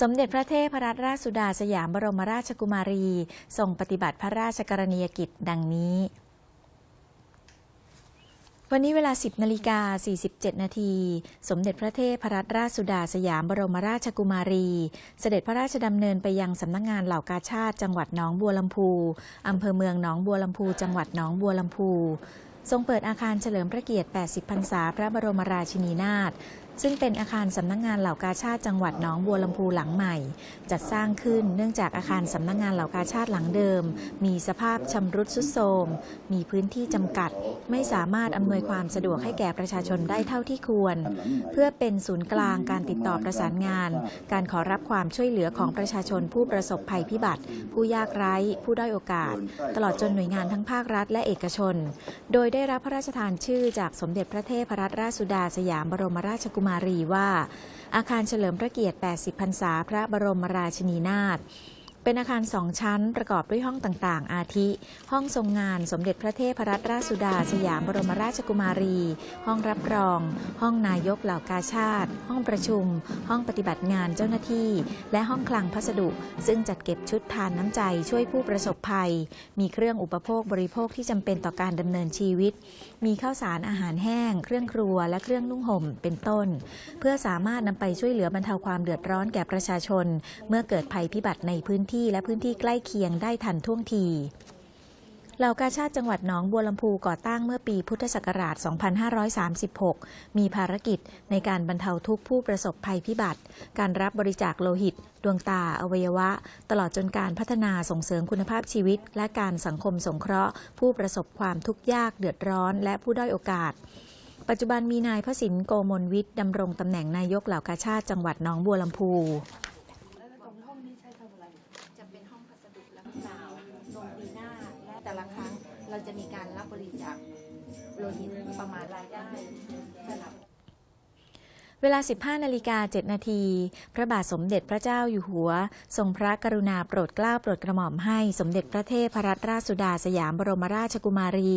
สมเด็จพระเทพรัตนราชสุดาสยามบรมราชกุมารีทรงปฏิบัติพระราชกรณียกิจดังนี้ วันนี้เวลา 10นาฬิกา47 นาทีสมเด็จพระเทพรัตนราชสุดาสยามบรมราชกุมารี เสด็จพระราชดำเนินไปยังสำนักงงานเหล่ากาชาติจังหวัดหนองบัวลำพูอำเภอเมืองหนองบัวลำพู จังหวัดหนองบัวลำพูทรงเปิดอาคารเฉลิมพระเกียรติ 80 พรรษา พระบรมราชินีนาถซึ่งเป็นอาคารสำนักงงานเหล่ากาชาติจังหวัดหนองบัวลำพูหลังใหม่ จัดสร้างขึ้นเนื่องจากอาคารสำนักงงานเหล่ากาชาติหลังเดิม มีสภาพชำรุดทรุดโทรม มีพื้นที่จำกัด ไม่สามารถอำนวยความสะดวกให้แก่ประชาชนได้เท่าที่ควร เพื่อเป็นศูนย์กลางการติดต่อประสานงาน การขอรับความช่วยเหลือของประชาชนผู้ประสบภัยพิบัติ ผู้ยากไร้ ผู้ด้อยโอกาส ตลอดจนหน่วยงานทั้งภาครัฐและเอกชน โดยได้รับพระราชทานชื่อจากสมเด็จพระเทพรัตนราชสุดาสยามบรมราชกุมารีว่า อาคารเฉลิมพระเกียรติ 80 พรรษา พระบรมราชินีนาถ เป็นอาคารสองชั้นประกอบด้วยห้องต่างๆ อาทิ ห้องทรงงานสมเด็จพระเทพรัตนราชสุดา สยามบรมราชกุมารี ห้องรับรอง ห้องนายกเหล่ากาชาติ ห้องประชุม ห้องปฏิบัติงานเจ้าหน้าที่ และห้องคลังพัสดุ ซึ่งจัดเก็บชุดทานน้ำใจช่วยผู้ประสบภัย มีเครื่องอุปโภคบริโภคที่จำเป็นต่อการดำเนินชีวิต มีข้าวสารอาหารแห้ง เครื่องครัวและเครื่องนุ่งห่มเป็นต้น เพื่อสามารถนำไปช่วยเหลือบรรเทาความเดือดร้อนแก่ประชาชน เมื่อเกิดภัยพิบัติในพื้นที่และพื้นที่ใกล้เคียงได้ทันท่วงทีเหล่ากาชาติจังหวัดหนองบัวลำพูก่อตั้งเมื่อปีพุทธศักราช 2536 มีภารกิจในการบรรเทาทุกข์ผู้ประสบภัยพิบัติ การรับบริจาคโลหิต ดวงตา อวัยวะ ตลอดจนการพัฒนาส่งเสริมคุณภาพชีวิต และการสังคมสงเคราะห์ ผู้ประสบความทุกข์ยากเดือดร้อน และผู้ด้อยโอกาสปัจจุบันมีนายพระสินโกมลวิทย์ดำรงตำแหน่งนายกเหล่ากาชาติจังหวัดหนองบัวลำพู เราจะมีการรับบริจาคโลหิตประมาณรายได้ เวลา 15 นาฬิกา 7 นาที พระบาทสมเด็จพระเจ้าอยู่หัว ทรงพระกรุณาโปรดเกล้าโปรดกระหม่อมให้สมเด็จพระเทพรัตนราชสุดาสยามบรมราชกุมารี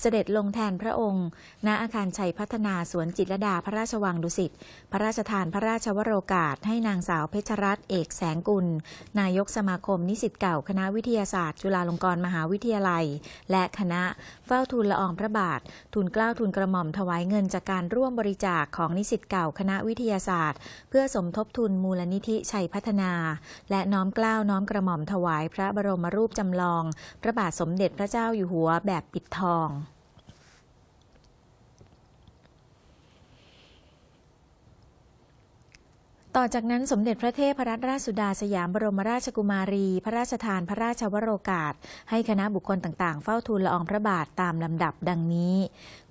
เสด็จลงแทนพระองค์ ณ อาคารชัยพัฒนาสวนจิตรดาพระราชวังดุสิต พระราชทานพระราชวโรกาส ให้นางสาวเพชรรัตน์เอกแสงกุล นายกสมาคมนิสิตเก่าคณะวิทยาศาสตร์ จุฬาลงกรณ์มหาวิทยาลัย และคณะเฝ้าทูลละอองพระบาท ทูลเกล้าทูลกระหม่อมถวายเงินจากการร่วมบริจาคของนิสิตเก่าคณะวิทยาศาสตร์ เพื่อสมทบทุนมูลนิธิชัยพัฒนา และน้อมกล้าวน้อมกระหม่อมถวายพระบรมรูปจำลอง พระบาทสมเด็จพระเจ้าอยู่หัวแบบปิดทอง ต่อจากนั้นสมเด็จพระเทพรัตนราชสุดาสยามบรมราชกุมารี พระราชทานพระราชวโรกาส ให้คณะบุคคลต่างๆ เฝ้าทูลละอองพระบาทตามลำดับดังนี้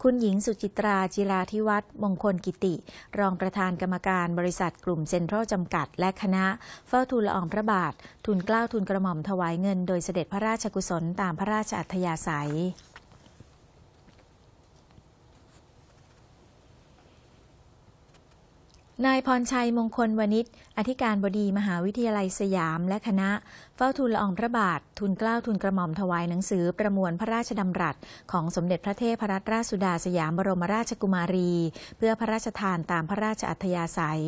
คุณหญิงสุจิตราจิราธิวัฒน์มงคลกิติ รองประธานกรรมการบริษัทกลุ่มเซ็นทรัลจำกัด และคณะ เฝ้าทูลละอองพระบาท ทูลเกล้าทูลกระหม่อมถวายเงิน โดยเสด็จพระราชกุศลตามพระราชอัธยาศัย นายพรชัยมงคลวณิชอธิการบดีมหาวิทยาลัยสยามและคณะ เฝ้าทูลละอองพระบาททูลเกล้าทูลกระหม่อมถวายหนังสือประมวลพระราชดำรัส ของสมเด็จพระเทพรัตนราชสุดาสยามบรมราชกุมารี เพื่อพระราชทานตามพระราชอัธยาศัย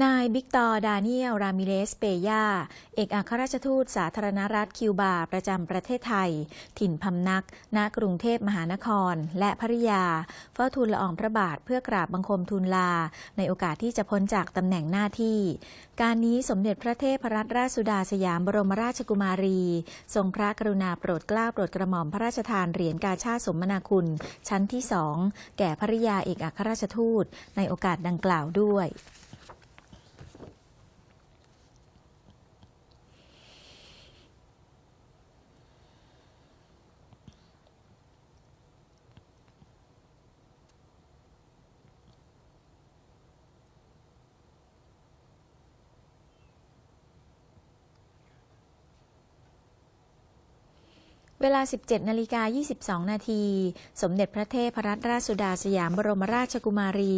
นายบิกตอร์ดาเนียล รามิเลส เปยา เอกอัครราชทูตสาธารณรัฐคิวบา ประจำประเทศไทย ถิ่นพำนัก ณ กรุงเทพมหานคร และภริยา เฝ้าทูลละอองพระบาทเพื่อกราบบังคมทูลลา ในโอกาสที่จะพ้นจากตำแหน่งหน้าที่ การนี้สมเด็จพระเทพรัตนราชสุดาสยามบรมราชกุมารี ทรงพระกรุณาโปรดเกล้าโปรดกระหม่อมพระราชทานเหรียญกาชาติสมนาคุณ ชั้นที่สองแก่ภริยาเอกอัครราชทูต ในโอกาสดังกล่าวด้วย เวลา 17นาฬิกา22 นาที สมเด็จพระเทพรัตนราชสุดาสยามบรมราชกุมารี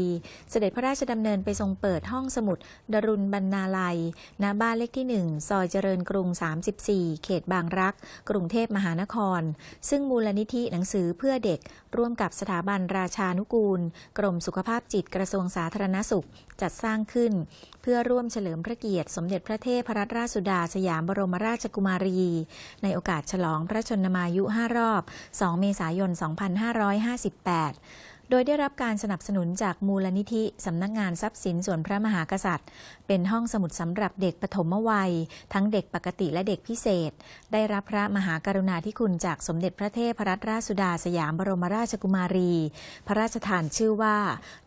เสด็จพระราชดำเนินไปทรงเปิดห้องสมุด ดรุณบรรณาลัย ณ บ้านเลขที่ 1 ซอยเจริญกรุง 34 เขตบางรัก กรุงเทพมหานคร ซึ่งมูลนิธิหนังสือเพื่อเด็ก ร่วมกับสถาบันราชานุกูล กรมสุขภาพจิตกระทรวงสาธารณสุข จัดสร้างขึ้น เพื่อร่วมเฉลิมพระเกียรติ สมเด็จพระเทพรัตนราชสุดาสยามบรมราชกุมารี ในโอกาสฉลองพระชนมายุ 5 รอบ 2 เมษายน 2558 โดยได้รับการสนับสนุนจากมูลนิธิสำนักงานทรัพย์สินส่วนพระมหากษัตริย์ เป็นห้องสมุดสำหรับเด็กปฐมวัย ทั้งเด็กปกติและเด็กพิเศษ ได้รับพระมหากรุณาธิคุณจากสมเด็จพระเทพรัตนราชสุดาสยามบรมราชกุมารี พระราชทานชื่อว่า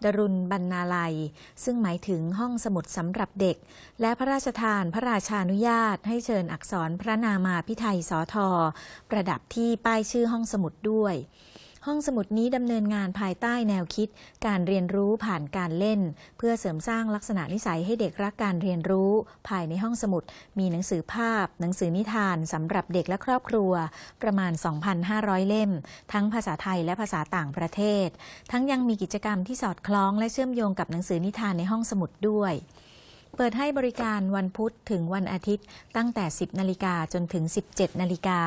ดรุณบรรณาลัย ซึ่งหมายถึงห้องสมุดสำหรับเด็ก และพระราชทานพระราชานุญาต ให้เชิญอักษรพระนามาพิไทยสอทอประดับที่ป้ายชื่อห้องสมุดด้วย ห้องสมุดนี้ดำเนินงานภายใต้แนวคิด การเรียนรู้ผ่านการเล่น เพื่อเสริมสร้างลักษณะนิสัยให้เด็กรักการเรียนรู้ ภายในห้องสมุด มีหนังสือภาพ หนังสือนิทานสำหรับเด็กและครอบครัว ประมาณ 2,500 เล่ม ทั้งภาษาไทยและภาษาต่างประเทศ ทั้งยังมีกิจกรรมที่สอดคล้องและเชื่อมโยงกับหนังสือนิทานในห้องสมุดด้วยเปิดให้บริการวันพุธถึงวันอาทิตย์ตั้งแต่ 10 นาฬิกาจนถึง 17 นาฬิกา